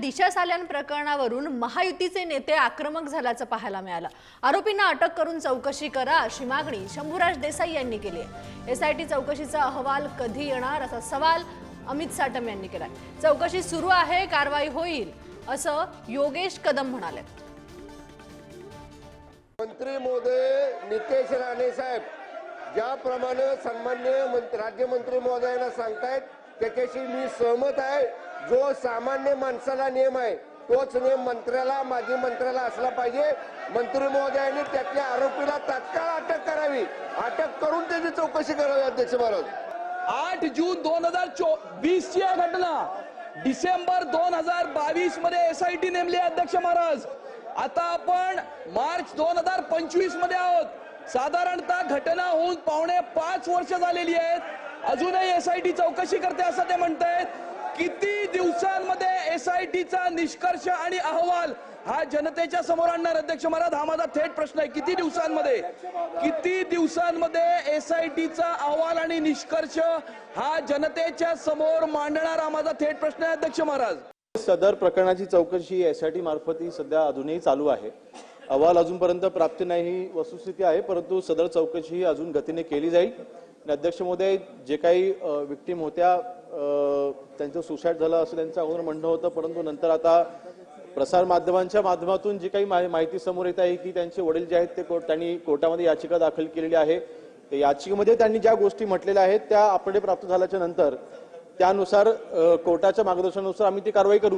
दिशा साल्यान प्रकरणावरून महायुतीचे नेते आक्रमक झाल्याचं पाहायला मिळालं. आरोपींना अटक करून चौकशी करा अशी मागणी शंभूराज देसाई यांनी केली आहे. एसआयटी चौकशीचा अहवाल कधी येणार असा सवाल अमित साटम यांनी केलाय. चौकशी सुरू आहे कारवाई होईल असं योगेश कदम म्हणाले. मंत्री मोदय नितेश राणे साहेब ज्याप्रमाणे सन्मान्य राज्यमंत्री महोदयांना सांगतायत त्याच्याशी मी सहमत आहे. जो सामान्य माणसाला नियम आहे तोच नियम मंत्र्याला माजी मंत्र्याला असला पाहिजे. मंत्री महोदयांनी त्यातल्या आरोपीला तात्काळ अटक करावी. अटक करून त्याची चौकशी करावी अध्यक्ष महाराज. आठ जून दोन हजार वीस ची घटना. डिसेंबर दोन हजार बावीसमध्ये एसआयटी नेमली अध्यक्ष महाराज. आता आपण मार्च दोन हजार पंचवीसमध्ये आहोत. साधारणतः घटना होऊन पावणे पाच वर्ष झालेली आहेत. अजूनही एस आय टी चौकशी करते असं ते म्हणतायत. किती दिवसांमध्ये एस आय टीचा निष्कर्ष आणि अहवाल हा जनतेच्या समोर आणणार? अध्यक्ष महाराज हा माझा थेट प्रश्न आहे. किती दिवसांमध्ये? किती दिवसांमध्ये एस आय टीचा अहवाल आणि निष्कर्ष हा जनतेच्या समोर मांडणार? हा माझा थेट प्रश्न आहे अध्यक्ष महाराज. सदर प्रकरणाची चौकशी एस आय टी मार्फत ही सध्या अजूनही चालू आहे. अहवाल अजूनपर्यंत प्राप्त नाही ही वस्तुस्थिती आहे परंतु सदर चौकशी ही अजून गतीने केली जाईल. आणि अध्यक्ष महोदय जे काही विक्टीम होत्या त्यांचं सुसाईड झालं असं त्यांचं अगोदर म्हणणं होतं परंतु नंतर आता प्रसार माध्यमांच्या माध्यमातून जी काही माहि- माहिती समोर येत आहे की त्यांचे वडील जे आहेत ते कोर्ट त्यांनी कोर्टामध्ये याचिका दाखल केलेली आहे. याचिकेमध्ये त्यांनी ज्या गोष्टी म्हटलेल्या आहेत त्या आपले प्राप्त झाल्याच्यानंतर त्यानुसार कोर्टाच्या मार्गदर्शनानुसार आम्ही ती कारवाई करू.